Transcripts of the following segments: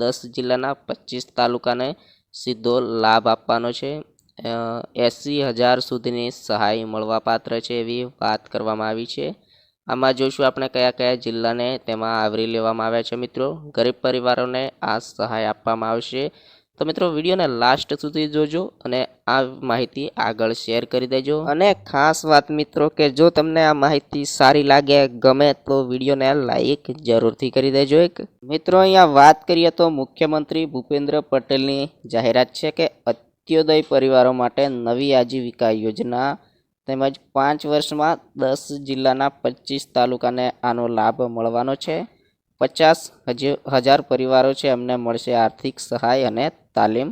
દસ જિલ્લાના પચીસ તાલુકાને સીધો લાભ આપવાનો છે. એંસી હજાર સુધીની સહાય મળવાપાત્ર છે એવી વાત કરવામાં આવી છે. આમાં જોઈશું આપણે કયા કયા જિલ્લાને તેમાં આવરી લેવામાં આવ્યા છે મિત્રો. ગરીબ પરિવારોને આ સહાય આપવામાં આવશે. તો મિત્રો, વિડીયોને લાસ્ટ સુધી જોજો અને આ માહિતી આગળ શેર કરી દેજો. અને ખાસ વાત મિત્રો, કે જો તમને આ માહિતી સારી લાગે, ગમે તો વિડીયોને લાઈક જરૂરથી કરી દેજો એક. મિત્રો, અહીંયા વાત કરીએ તો મુખ્યમંત્રી ભૂપેન્દ્ર પટેલની જાહેરાત છે કે અત્યોદય પરિવારો માટે નવી આજીવિકા યોજના તેમજ પાંચ વર્ષમાં દસ જિલ્લાના પચીસ તાલુકાને આનો લાભ મળવાનો છે. પચાસ હજાર પરિવારો છે, એમને મળશે આર્થિક સહાય અને તાલીમ.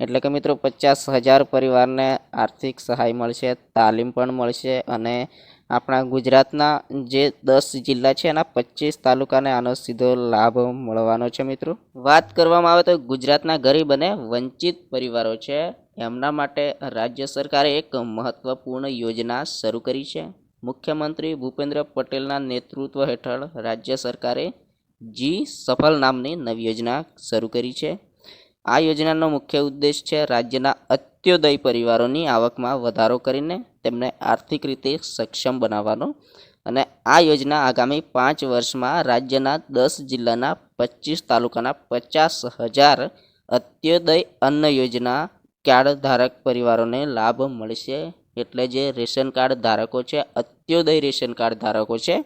એટલે કે મિત્રો, પચાસ હજાર પરિવારને આર્થિક સહાય મળશે, તાલીમ પણ મળશે અને આપણા ગુજરાતના જે દસ જિલ્લા છે એના પચીસ તાલુકાને આનો સીધો લાભ મળવાનો છે મિત્રો. વાત કરવામાં આવે તો ગુજરાતના ગરીબ અને વંચિત પરિવારો છે. એમના માટે રાજ્ય સરકારે એક મહત્વપૂર્ણ યોજના શરૂ કરી છે. મુખ્યમંત્રી ભૂપેન્દ્ર પટેલના નેતૃત્વ હેઠળ રાજ્ય સરકારે જી સફળ નામની નવી યોજના શરૂ કરી છે. આ યોજનાનો મુખ્ય ઉદ્દેશ છે રાજ્યના અત્યોદય પરિવારોની આવકમાં વધારો કરીને તેમને આર્થિક રીતે સક્ષમ બનાવવાનો અને આ યોજના આગામી પાંચ વર્ષમાં રાજ્યના દસ જિલ્લાના પચીસ તાલુકાના પચાસ હજાર અત્યોદય અન્ન યોજના કાર્ડ ધારક પરિવારોને લાભ મળશે. એટલે જે રેશન કાર્ડ ધારકો છે, અત્યોદય રેશન કાર્ડ ધારકો છે,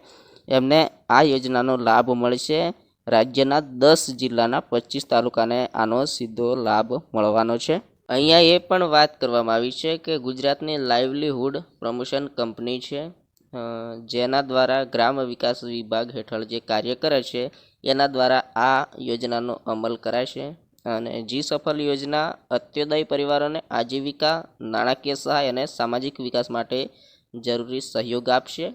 એમને આ યોજનાનો લાભ મળશે. રાજ્યના દસ જિલ્લાના પચીસ તાલુકાને આનો સીધો લાભ મળવાનો છે. અહીંયા એ પણ વાત કરવામાં આવી છે કે ગુજરાતની લાઇવલીહુડ પ્રમોશન કંપની છે. જેના દ્વારા ગ્રામ વિકાસ વિભાગ હેઠળ જે કાર્ય કરે છે, એના દ્વારા આ યોજનાનો અમલ કરાશે અને જી સફળ યોજના અત્યોદય પરિવારોને આજીવિકા, નાણાકીય સહાય અને સામાજિક વિકાસ માટે જરૂરી સહયોગ આપશે.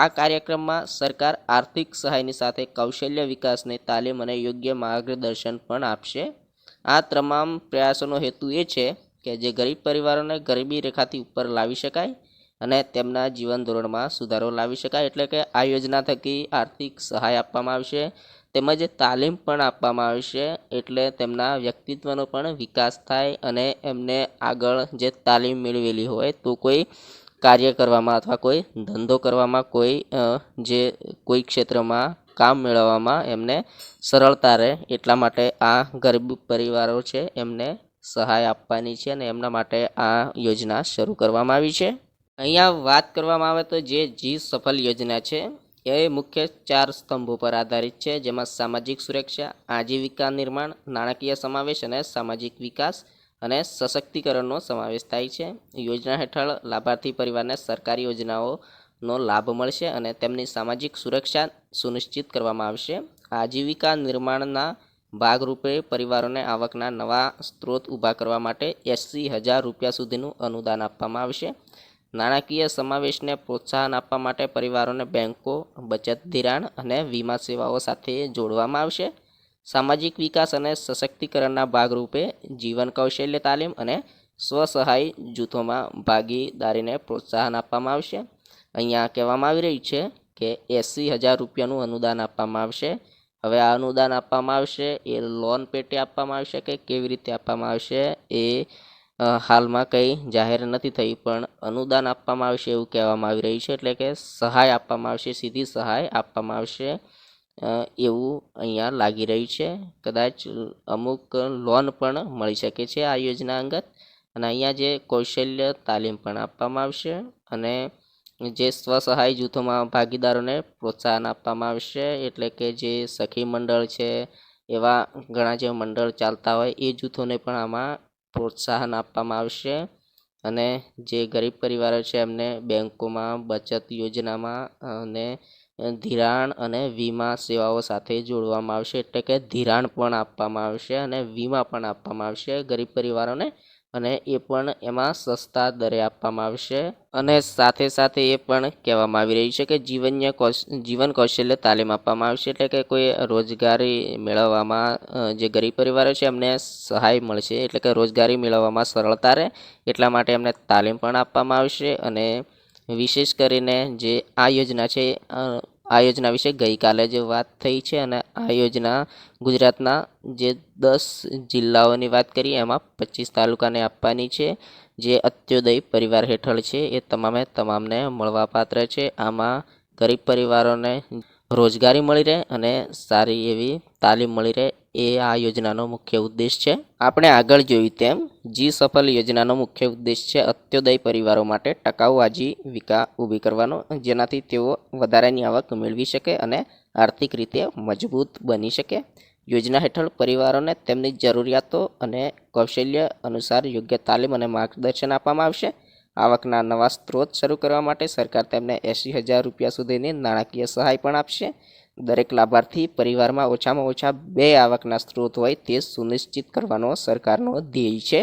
આ કાર્યક્રમમાં સરકાર આર્થિક સહાયની સાથે કૌશલ્ય વિકાસની તાલીમ અને યોગ્ય માર્ગદર્શન પણ આપશે. આ તમામ પ્રયાસોનો હેતુ એ છે કે જે ગરીબ પરિવારોને ગરીબી રેખાથી ઉપર લાવી શકાય અને તેમના જીવન ધોરણમાં સુધારો લાવી શકાય. એટલે કે આ યોજના થકી આર્થિક સહાય આપવામાં આવશે, તેમજ તાલીમ પણ આપવામાં આવશે, એટલે તેમના વ્યક્તિત્વનો પણ વિકાસ થાય અને એમને આગળ જે તાલીમ મેળવેલી હોય તો કોઈ કાર્ય કરવામાં અથવા કોઈ ધંધો કરવામાં કોઈ જે કોઈ ક્ષેત્રમાં કામ મેળવવામાં એમને સરળતા રહે એટલા માટે આ ગરીબ પરિવારો છે એમને સહાય આપવાની છે અને એમના માટે આ યોજના શરૂ કરવામાં આવી છે. અહીંયા વાત કરવામાં આવે તો જે જી સફળ યોજના છે એ મુખ્ય ચાર સ્તંભો પર આધારિત છે, જેમાં સામાજિક સુરક્ષા, આજીવિકા નિર્માણ, નાણાકીય સમાવેશ અને સામાજિક વિકાસ અને સશક્તિકરણનો સમાવેશ થાય છે. યોજના હેઠળ લાભાર્થી પરિવારને સરકારી યોજનાઓનો લાભ મળશે અને તેમની સામાજિક સુરક્ષા સુનિશ્ચિત કરવામાં આવશે. આજીવિકા નિર્માણના ભાગરૂપે પરિવારોને આવકના નવા સ્ત્રોત ઊભા કરવા માટે એંસી હજાર રૂપિયા સુધીનું અનુદાન આપવામાં આવશે. નાણાકીય સમાવેશને પ્રોત્સાહન આપવા માટે પરિવારોને બેંકો, બચત ધિરાણ અને વીમા સેવાઓ સાથે જોડવામાં આવશે. સામાજિક વિકાસ અને સશક્તિકરણના ભાગરૂપે જીવન કૌશલ્ય તાલીમ અને સ્વસહાય જૂથોમાં ભાગીદારીને પ્રોત્સાહન આપવામાં આવશે. અહીંયા કહેવામાં આવી રહ્યું છે કે એંસી હજાર રૂપિયાનું અનુદાન આપવામાં આવશે. હવે આ અનુદાન આપવામાં આવશે, એ લોન પેટે આપવામાં આવશે કે કેવી રીતે આપવામાં આવશે એ હાલમાં કંઈ જાહેર નથી થઈ, પણ અનુદાન આપવામાં આવશે એવું કહેવામાં આવી રહ્યું છે. એટલે કે સહાય આપવામાં આવશે, સીધી સહાય આપવામાં આવશે. એવું અહીંયા લાગી રહ્યું છે. કદાચ અમુક લોન પણ મળી શકે છે આ યોજના અંગત. અને અહીંયા જે કૌશલ્ય તાલીમ પણ આપવામાં આવશે અને જે સ્વસહાય જૂથોમાં ભાગીદારોને પ્રોત્સાહન આપવામાં આવશે, એટલે કે જે સખી મંડળ છે, એવા ઘણા જે મંડળ ચાલતા હોય, એ જૂથોને પણ આમાં પ્રોત્સાહન આપવામાં આવશે. અને જે ગરીબ પરિવારો છે, એમને બેંકોમાં બચત યોજનામાં અને ધિરાણ અને વીમા સેવાઓ સાથે જોડવામાં આવશે. એટલે કે ધિરાણ પણ આપવામાં આવશે અને વીમા પણ આપવામાં આવશે ગરીબ પરિવારોને. અને એ પણ એમાં સસ્તા દરે આપવામાં આવશે. અને સાથે સાથે એ પણ કહેવામાં આવી રહ્યું છે કે જીવન્ય જીવન કૌશલ્ય તાલીમ આપવામાં આવશે. એટલે કે કોઈ રોજગારી મેળવવામાં જે ગરીબ પરિવારો છે એમને સહાય મળશે. એટલે કે રોજગારી મેળવવામાં સરળતા રહે. એટલા માટે એમને તાલીમ પણ આપવામાં આવશે અને વિશેષ કરીને જે આ યોજના છે આ યોજના વિશે ગઈકાલે જે વાત થઈ છે અને આ યોજના ગુજરાતના જે દસ જિલ્લાઓની વાત કરીએ, એમાં પચીસ તાલુકાને આપવાની છે. જે અત્યોદય પરિવાર હેઠળ છે, એ તમામે તમામને મળવાપાત્ર છે. આમાં ગરીબ પરિવારોને રોજગારી મળી રહે અને સારી એવી તાલીમ મળી રહે એ આ યોજનાનો મુખ્ય ઉદ્દેશ છે. આપણે આગળ જોયું તેમ, જી સફળ યોજનાનો મુખ્ય ઉદ્દેશ છે અત્યોદય પરિવારો માટે ટકાઉ આજીવિકા ઊભી કરવાનો, જેનાથી તેઓ વધારાની આવક મેળવી શકે અને આર્થિક રીતે મજબૂત બની શકે. યોજના હેઠળ પરિવારોને તેમની જરૂરિયાતો અને કૌશલ્ય અનુસાર યોગ્ય તાલીમ અને માર્ગદર્શન આપવામાં આવશે. આવકના નવા સ્ત્રોત શરૂ કરવા માટે સરકાર તેમને એંસી હજાર રૂપિયા સુધીની નાણાકીય સહાય પણ આપશે. દરેક લાભાર્થી પરિવારમાં ઓછામાં ઓછા બે આવકના સ્ત્રોત હોય તે સુનિશ્ચિત કરવાનો સરકારનો ધ્યેય છે.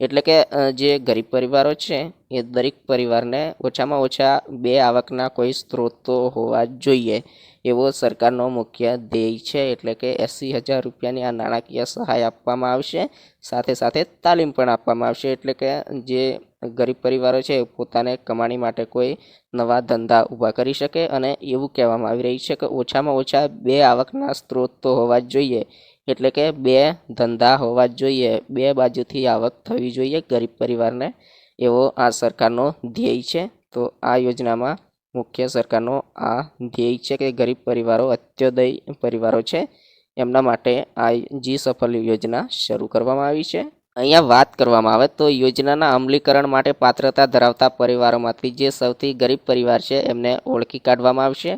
એટલે કે જે ગરીબ પરિવારો છે, એ દરેક પરિવારને ઓછામાં ઓછા બે આવકના કોઈ સ્ત્રોતો હોવા જ જોઈએ એવો સરકારનો મુખ્ય ધ્યેય છે. એટલે કે એંસી હજાર રૂપિયાની આ નાણાકીય સહાય આપવામાં આવશે, સાથે સાથે તાલીમ પણ આપવામાં આવશે. એટલે કે, જે ગરીબ પરિવારો છે, પોતાને કમાણી માટે કોઈ નવા ધંધા ઊભા કરી શકે અને એવું કહેવામાં આવી રહ્યું છે કે ઓછામાં ઓછા બે આવકના સ્ત્રોત તો હોવા જ જોઈએ. એટલે કે બે ધંધા હોવા જ જોઈએ. બે બાજુથી આવક થવી જોઈએ ગરીબ પરિવારને એવો આ સરકારનો ધ્યેય છે. તો આ યોજનામાં મુખ્ય સરકારનો આ ધ્યેય છે કે ગરીબ પરિવારો, અત્યોદય પરિવારો છે, એમના માટે આ જી સફળ યોજના શરૂ કરવામાં આવી છે. અહીંયા વાત કરવામાં આવે તો યોજનાના અમલીકરણ માટે પાત્રતા ધરાવતા પરિવારોમાંથી જે સૌથી ગરીબ પરિવાર છે, એમને ઓળખી કાઢવામાં આવશે.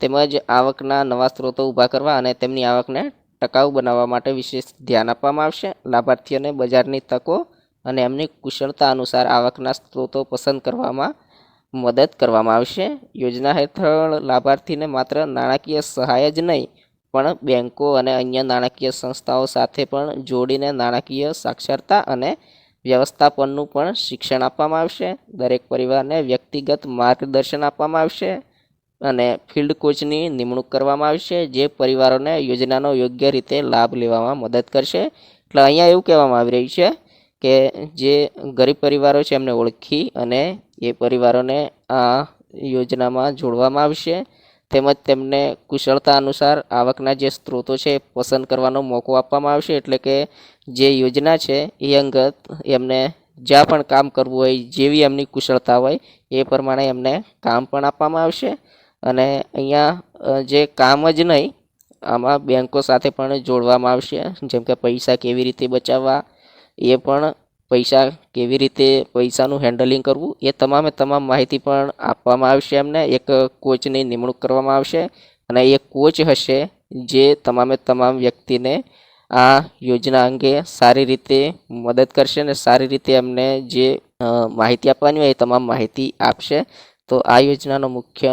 તેમજ આવકના નવા સ્ત્રોતો ઊભા કરવા અને તેમની આવકને ટકાઉ બનાવવા માટે વિશેષ ધ્યાન આપવામાં આવશે. લાભાર્થીઓને બજારની તકો અને એમની કુશળતા અનુસાર આવકના સ્ત્રોતો પસંદ કરવામાં મદદ કરવામાં આવશે. યોજના હેઠળ લાભાર્થીને માત્ર નાણાકીય સહાય જ નહીં પણ બેન્કો અને અન્ય નાણાકીય સંસ્થાઓ સાથે પણ જોડીને નાણાકીય સાક્ષરતા અને વ્યવસ્થાપનનું પણ શિક્ષણ આપવામાં આવશે. દરેક પરિવારને વ્યક્તિગત માર્ગદર્શન આપવામાં આવશે અને ફિલ્ડ કોચની નિમણૂક કરવામાં આવશે, જે પરિવારોને યોજનાનો યોગ્ય રીતે લાભ લેવામાં મદદ કરશે. એટલે અહીંયા એવું કહેવામાં આવી રહ્યું છે કે જે ગરીબ પરિવારો છે એમને ઓળખી અને એ પરિવારોને આ યોજનામાં જોડવામાં આવશે. તેમજ તેમને કુશળતા અનુસાર આવકના જે સ્ત્રોતો છે એ પસંદ કરવાનો મોકો આપવામાં આવશે. એટલે કે જે યોજના છે એ અંગત એમને જ્યાં પણ કામ કરવું હોય, જેવી એમની કુશળતા હોય, એ પ્રમાણે એમને કામ પણ આપવામાં આવશે. અને અહીંયા જે કામ જ નહીં, આમાં બેન્કો સાથે પણ જોડવામાં આવશે. જેમ કે પૈસા કેવી રીતે બચાવવા, એ પણ પૈસા કેવી રીતે પૈસાનું હેન્ડલિંગ કરવું, એ તમામે તમામ માહિતી પણ આપવામાં આવશે એમને. એક કોચની નિમણૂક કરવામાં આવશે અને એ કોચ હશે જે તમામે તમામ વ્યક્તિને આ યોજના અંગે સારી રીતે મદદ કરશે અને સારી રીતે એમને જે માહિતી આપવાની હોય એ તમામ માહિતી આપશે. તો આ યોજનાનો મુખ્ય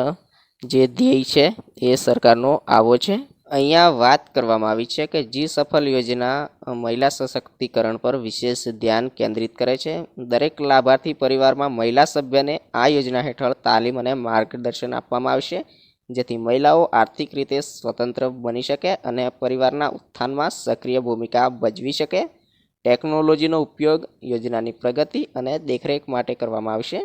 જે ધ્યેય છે એ સરકારનો આવો છે. અહીંયા વાત કરવામાં આવી છે કે જી સફલ યોજના મહિલા સશક્તિકરણ પર વિશેષ ધ્યાન કેન્દ્રિત કરે છે. દરેક લાભાર્થી પરિવારમાં મહિલા સભ્યને આ યોજના હેઠળ તાલીમ અને માર્ગદર્શન આપવામાં આવશે, જેથી મહિલાઓ આર્થિક રીતે સ્વતંત્ર બની શકે અને પરિવારના ઉત્થાનમાં સક્રિય ભૂમિકા ભજવી શકે. ટેકનોલોજીનો ઉપયોગ યોજનાની પ્રગતિ અને દેખરેખ માટે કરવામાં આવશે.